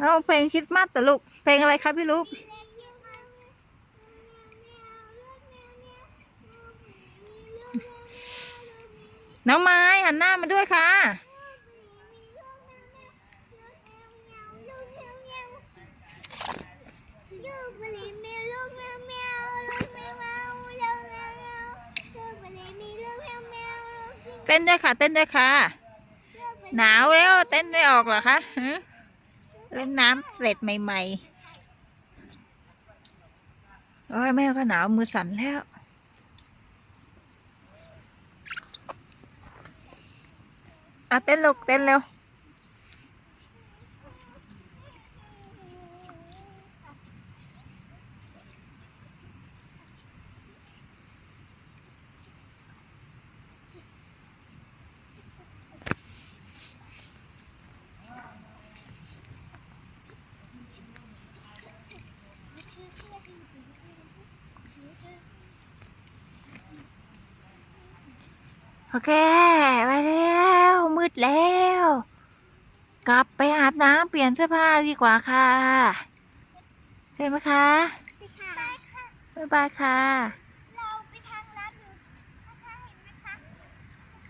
เอาเพลงคิดมัดแต่ลูก เพลงอะไรครับพี่ลูกน้องไม้หันหน้ามาด้วยค่ะ เต้นด้วยค่ะ เต้นด้วยค่ะ หนาวแล้วเต้นไม่ออกเหรอคะ ฮะเล่นน้ำเสร็จใหม่ๆโอ้ยแม่ก็หนาวมือสั่นแล้วอะเต้นลูกเต้นเร็ว โอเคไปแล้วมืดแล้ว กลับไปอาบน้ำเปลี่ยนเสื้อผ้าดีกว่าค่ะเห็นไหมคะสิค่ะไปค่ะบ๊ายบายค่ะ เราไปทางลัดอยู่นะคะเห็นไหมคะ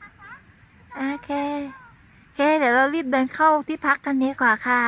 นะคะโอเคโอเคเดี๋ยวเรารีบเดินเข้าที่พักกันดีกว่าค่ะ